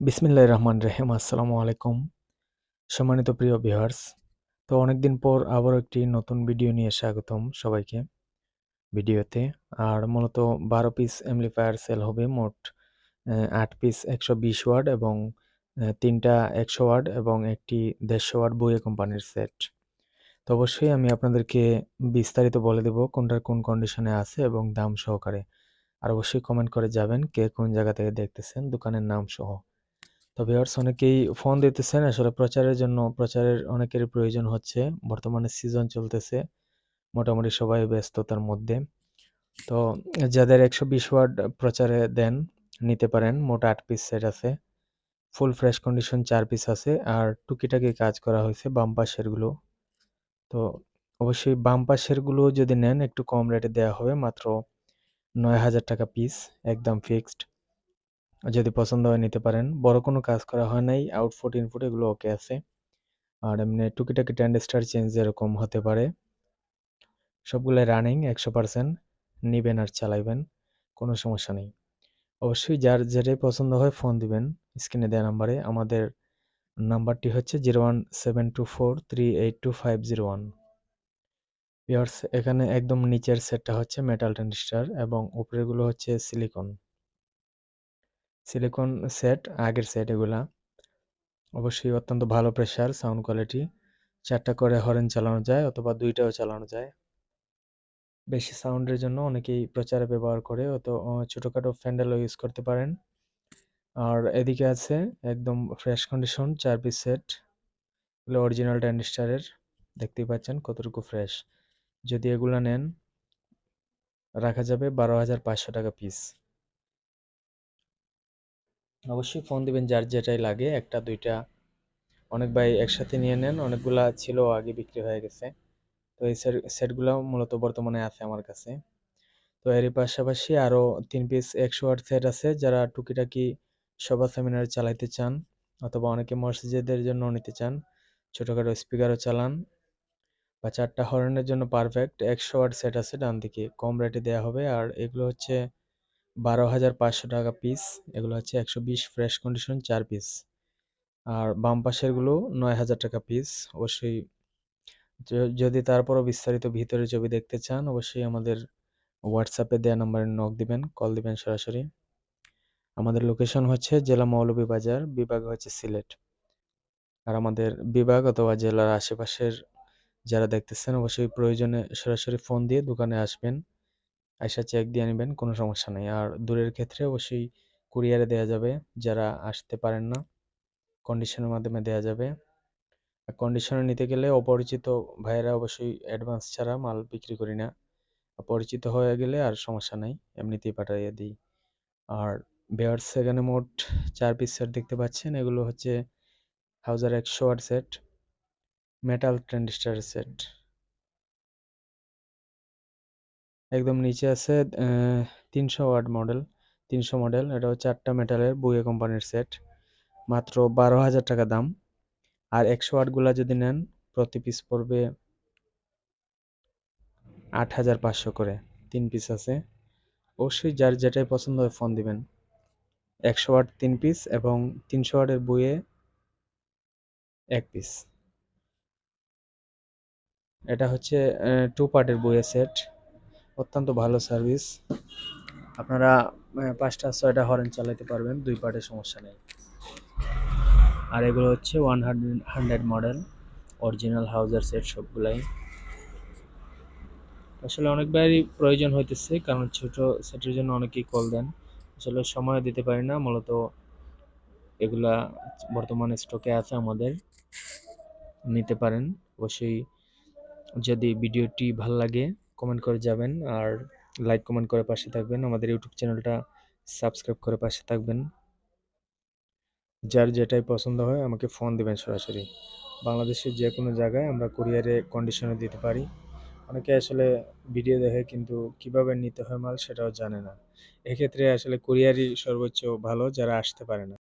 বিসমিল্লাহির রহমান রহিম। আসসালামু আলাইকুম। সম্মানিত প্রিয় ভিউয়ার্স তো অনেকদিন পর আবার একটি নতুন ভিডিও নিয়ে স্বাগতম সবাইকে ভিডিওতে আর মূলত বারো পিস এমপ্লিফায়ার সেল হবে, মোট আট পিস একশো বিশ ওয়ার্ড এবং তিনটা একশো ওয়ার্ড এবং একটি দেড়শো ওয়ার্ড বইয়ে কোম্পানির সেট তো অবশ্যই আমি আপনাদেরকে বিস্তারিত বলে দেব কোনটার কোন কন্ডিশনে আছে এবং দাম সহকারে। আর অবশ্যই কমেন্ট করে যাবেন কে কোন জায়গা থেকে দেখতেছেন, দোকানের নাম সহ। তো ভিউয়ার্স অনেকেই ফোন দিতেছেন, আসলে প্রচারের জন্য, প্রচারের অনেকেরই প্রয়োজন হচ্ছে। বর্তমানে সিজন চলতেছে, মোটামুটি সবাই ব্যস্ততার মধ্যে। তো যাদের একশো বিশ ওয়ার্ড প্রচারে দেন, নিতে পারেন, মোট আট পিস সেট আছে। ফুল ফ্রেশ কন্ডিশন চার পিস আছে, আর টুকিটাকি কাজ করা হয়েছে বাম পাশেরগুলো। তো অবশ্যই বাম পাশেরগুলো যদি নেন, একটু কম রেটে দেওয়া হবে, মাত্র নয় হাজার টাকা পিস একদম ফিক্সড যদি পছন্দ হয় নিতে পারেন। বড় কোনো কাজ করা হয় নাই আউটফুট ইনপুট এগুলো ওকে আছে। আর এমনি টুকিটাকি স্টার চেঞ্জ এরকম হতে পারে। সবগুলো রানিং একশো পার্সেন্ট নিবেন আর চালাইবেন, কোনো সমস্যা নেই। অবশ্যই যার যেটাই পছন্দ হয় ফোন দিবেন স্ক্রিনে দেওয়া নাম্বারে আমাদের নাম্বারটি হচ্ছে zero one seven two four three eight two five zero one years এখানে একদম নিচের সেটটা হচ্ছে মেটাল ট্যান্ডিস্টার এবং উপরেগুলো হচ্ছে সিলিকন সিলিকন সেট আগের সেট এগুলা। অবশ্যই অত্যন্ত ভালো প্রেশার সাউন্ড কোয়ালিটি চারটা করে হরেন চালানো যায় অথবা দুইটাও চালানো যায়। বেশি সাউন্ডের জন্য অনেকেই প্রচারে ব্যবহার করে অত ছোটোখাটো ফ্যান্ডেলও ইউজ করতে পারেন। আর এদিকে আছে একদম ফ্রেশ কন্ডিশন চার পিস সেট এগুলো অরিজিনাল ট্যান্ডিস্টারের দেখতেই পাচ্ছেন কতটুকু ফ্রেশ যদি এগুলো নেন, রাখা যাবে বারো হাজার পাঁচশো টাকা পিস অবশ্যই ফোন দিবেন, যার যেটাই লাগে, একটা, দুইটা। অনেক ভাই একসাথে নিয়ে নেন, অনেকগুলা ছিল, আগে বিক্রি হয়ে গেছে। তো এই সেটগুলো মূলত বর্তমানে আছে আমার কাছে। তো এরই পাশাপাশি আরও তিন পিস একশো আট সেট আছে, যারা টুকিটাকি সভা সেমিনার চালাইতে চান, অথবা অনেকে মসজিদের জন্য নিতে চান, ছোটোখাটো স্পিকারও চালান, বা চারটা হর্নের জন্য পারফেক্ট একশো আট সেট আছে ডান দিকে কম রেটে দেওয়া হবে, আর এগুলো হচ্ছে বারো হাজার পাঁচশো টাকা পিস এগুলো হচ্ছে একশো বিশ ফ্রেশ কন্ডিশন চার পিস আর বাম পাশেরগুলো নয় হাজার টাকা পিস অবশ্যই যদি তারপরও বিস্তারিত ভিতরে ছবি দেখতে চান, অবশ্যই আমাদের হোয়াটসঅ্যাপে দেওয়া নাম্বারে নক দিবেন কল দিবেন সরাসরি। আমাদের লোকেশন হচ্ছে জেলা মৌলভীবাজার বিভাগ হচ্ছে সিলেট। আর আমাদের বিভাগ অথবা জেলার আশেপাশের যারা দেখতেছেন, অবশ্যই প্রয়োজনে সরাসরি ফোন দিয়ে দোকানে আসবেন। আইসা চেক দিয়ে নেবেন, কোনো সমস্যা নেই। আর দূরের ক্ষেত্রে অবশ্যই কুরিয়ারে দেওয়া যাবে, যারা আসতে পারেন না। কন্ডিশনের মাধ্যমে দেওয়া যাবে। কন্ডিশনে নিতে গেলে অপরিচিত ভাইয়েরা অবশ্যই অ্যাডভান্স ছাড়া মাল বিক্রি করি না। পরিচিত হয়ে গেলে আর সমস্যা নাই, এমনিতেই পাঠাইয়ে দিই। আর বেয়ার্স এখানে মোট চার পিস সেট দেখতে পাচ্ছেন। এগুলো হচ্ছে হাউজার একশো watt set, metal transistor set. একদম নিচে আছে তিনশো ওয়াট মডেল। তিনশো মডেল, এটা হচ্ছে চারটা মেটালের বুয়ে কোম্পানির সেট। মাত্র বারো হাজার টাকা দাম। আর একশো ওয়াটগুলা যদি নেন, প্রতি পিস পড়বে আট হাজার পাঁচশো করে। তিন পিস আছে। অবশ্যই যার যেটাই পছন্দ হয় ফোন দিবেন। একশো ওয়াট তিন পিস এবং তিনশো ওয়াটের বইয়ে এক পিস এটা হচ্ছে টু পার্টের বইয়ের সেট অত্যন্ত ভালো সার্ভিস। আপনারা পাঁচটা ছয়টা হরেন চালাতে পারবেন, দুই পার্টের সমস্যা নেই। আর এগুলো হচ্ছে one hundred hundred model original হাউজার set সবগুলাই। আসলে অনেকবারই প্রয়োজন হইতেছে, কারণ ছোট সেটের জন্য অনেকেই কল দেন। আসলে সময় দিতে পারি না, মূলত এগুলা বর্তমানে স্টকে আছে আমাদের, নিতে পারেন। অবশ্যই যদি ভিডিওটি ভালো লাগে কমেন্ট করে যাবেন আর লাইক কমেন্ট করে পাশে থাকবেন। আমাদের ইউটিউব চ্যানেলটা সাবস্ক্রাইব করে পাশে থাকবেন। যার যেটাই পছন্দ হয় আমাকে ফোন দেবেন সরাসরি। বাংলাদেশের যে কোনো জায়গায় আমরা কুরিয়ারে কন্ডিশনে দিতে পারি। অনেকে আসলে ভিডিও দেখে কিন্তু কীভাবে নিতে হয় মাল সেটাও জানে না। এক্ষেত্রে আসলে কুরিয়ারই সর্বোচ্চ ভালো যারা আসতে পারে না।